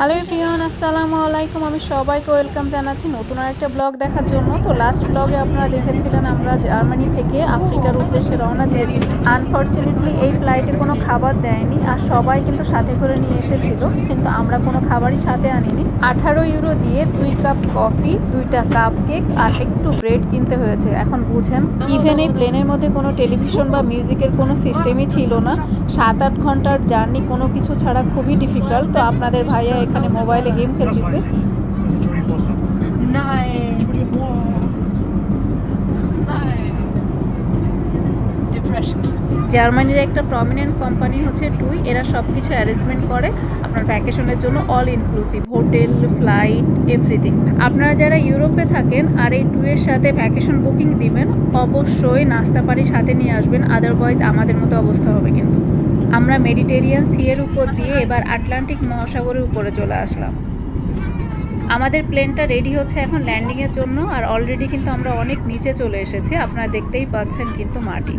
Hello প্রিয়ন আসসালামু আলাইকুম। আমি সবাইকে ওয়েলকাম জানাচ্ছি নতুন আরেকটা ব্লগ দেখার জন্য। তো লাস্ট ব্লগে আপনারা দেখেছিলেন, আমরা জার্মানি থেকে আফ্রিকার উদ্দেশ্যে রওনা দিয়েছি। আনফর্চুনেটলি এই ফ্লাইটে কোনো খাবার দেয়নি আর সবাই কিন্তু সাথে করে নিয়ে এসেছিল, কিন্তু আমরা কোনো খাবারই সাথে আনিনি। আঠারো ইউরো দিয়ে দুই কাপ কফি দুইটা কাপ কেক আর একটু ব্রেড কিনতে হয়েছে। এখন বুঝেন ইভেন এই প্লেনের মধ্যে কোনো টেলিভিশন বা মিউজিকের কোনো সিস্টেমই ছিল না। সাত আট ঘণ্টার জার্নি কোনো কিছু ছাড়া খুবই ডিফিকাল্ট তো আপনাদের ভাইয়া এখানে মোবাইলে গেম খেলতেছে. জার্মানির একটা প্রমিনেন্ট কোম্পানি হচ্ছে টুই এরা সব কিছু অ্যারেঞ্জমেন্ট করে আপনার ভ্যাকেশনের জন্য all inclusive hotel flight everything আপনারা যারা ইউরোপে থাকেন আর এই টুয়ের সাথে ভ্যাকেশন বুকিং দিবেন অবশ্যই নাস্তা পানি সাথে নিয়ে আসবেন আদারওয়াইজ আমাদের মতো অবস্থা হবে কিন্তু। আমরা মেডিটেরিয়ান সিয়ের উপর দিয়ে এবার আটলান্টিক মহাসাগরের উপরে চলে আসলাম। আমাদের প্লেনটা রেডি হচ্ছে এখন ল্যান্ডিংয়ের জন্য, আর অলরেডি কিন্তু আমরা অনেক নিচে চলে এসেছি, আপনারা দেখতেই পাচ্ছেন কিন্তু মাটি।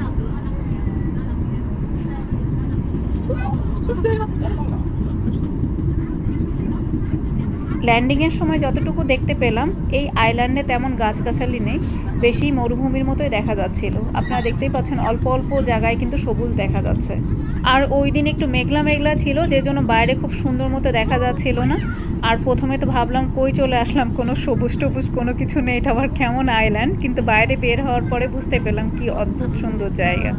ল্যান্ডিংয়ের সময় যতটুকু দেখতে পেলাম, এই আইল্যান্ডে তেমন গাছগাছালি নেই, বেশি মরুভূমির মতোই দেখা যাচ্ছিল। আপনারা দেখতেই পাচ্ছেন অল্প অল্প জায়গায় কিন্তু সবুজ দেখা যাচ্ছে। আর ওই দিন একটু মেঘলা মেঘলা ছিল, যে জন্য বাইরে খুব সুন্দর মতো দেখা যাচ্ছিল না। আর প্রথমে তো ভাবলাম, কই চলে আসলাম? কোনো সবুজ টবুজ কোনো কিছু নেই, এটা আবার কেমন আইল্যান্ড কিন্তু বাইরে বের হওয়ার পরে বুঝতে পেলাম, কি অদ্ভুত সুন্দর জায়গা।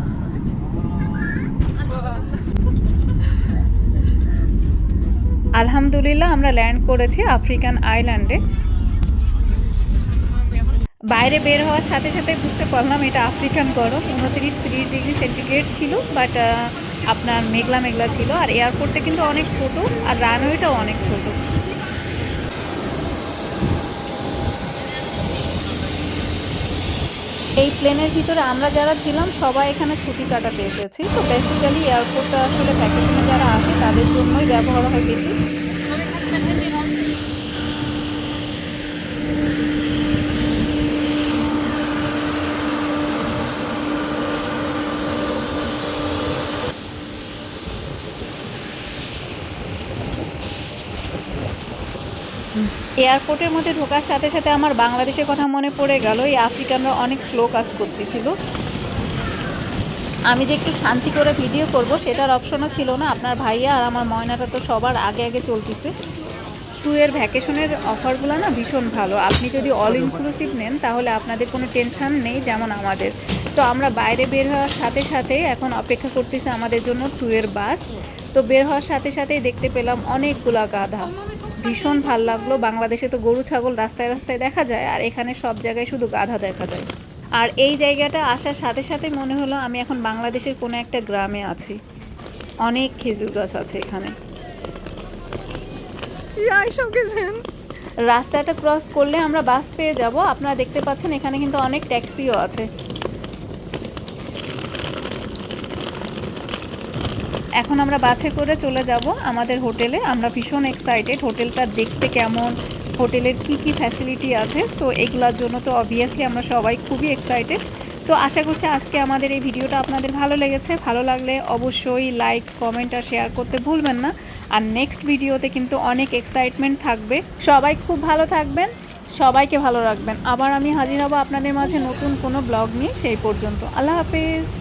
আলহামদুলিল্লাহ, আমরা ল্যান্ড করেছি আফ্রিকান আইল্যান্ডে বাইরে বের হওয়ার সাথে সাথে বুঝতে পারলাম, এটা আফ্রিকান গরম উনত্রিশ, তিরিশ ডিগ্রি সেন্টিগ্রেড ছিল বাট আপনার মেঘলা মেঘলা ছিল, আর এয়ারপোর্টটা কিন্তু অনেক ছোট, আর রানওয়েটাও অনেক ছোট। এই প্লেনের ভিতরে আমরা যারা ছিলাম, সবাই এখানে ছুটি কাটাতে এসেছি। তো বেসিক্যালি এয়ারপোর্টটা আসলে ভ্যাকেশনে যারা আসে, তাদের জন্যই ব্যবহার হয় বেশি। এয়ারপোর্টের মধ্যে ঢোকার সাথে সাথে আমার বাংলাদেশের কথা মনে পড়ে গেল, এই আফ্রিকানরা অনেক স্লো কাজ করতেছিল। আমি যে একটু শান্তি করে ভিডিও করব, সেটার অপশনও ছিল না। আপনার ভাইয়া আর আমার ময়নাটা তো সবার আগে আগে চলতেছে। টু এর ভ্যাকেশনের অফারগুলো না ভীষণ ভালো। আপনি যদি অল ইনক্লুসিভ নেন, তাহলে আপনাদের কোনো টেনশন নেই যেমন আমাদের। তো আমরা বাইরে বের হওয়ার সাথে সাথে এখন অপেক্ষা করতেছে আমাদের জন্য টু এর বাস তো বের হওয়ার সাথে সাথেই দেখতে পেলাম অনেকগুলা গাধা। ভীষণ ভালো লাগল। বাংলাদেশে তো গরু ছাগল রাস্তায় রাস্তায় দেখা যায় আর এখানে সব জায়গায় শুধু গাধা দেখা যায়। আর এই জায়গাটা আসার সাথে সাথে মনে হলো আমি এখন বাংলাদেশের কোনো একটা গ্রামে আছি। অনেক খেজুর গাছ আছে এখানে। রাস্তাটা ক্রস করলে আমরা বাস পেয়ে যাব। আপনারা দেখতে পাচ্ছেন এখানে কিন্তু অনেক ট্যাক্সিও আছে। এখন আমরা বাসে করে চলে যাব আমাদের হোটেলে। আমরা ভীষণ এক্সাইটেড হোটেলটা দেখতে কেমন, হোটেলের কি কি ফ্যাসিলিটি আছে সো এগুলোর জন্য তো অবভিয়াসলি আমরা সবাই খুবই এক্সাইটেড তো আশা করছি আজকে আমাদের এই ভিডিওটা আপনাদের ভালো লেগেছে। ভালো লাগলে অবশ্যই লাইক কমেন্ট আর শেয়ার করতে ভুলবেন না। আর নেক্সট ভিডিওতে কিন্তু অনেক এক্সাইটমেন্ট থাকবে। সবাই খুব ভালো থাকবেন, সবাইকে ভালো রাখবেন। আবার আমি হাজির হব আপনাদের মাঝে নতুন কোনো ব্লগ নিয়ে, সেই পর্যন্ত। আল্লাহ হাফেজ।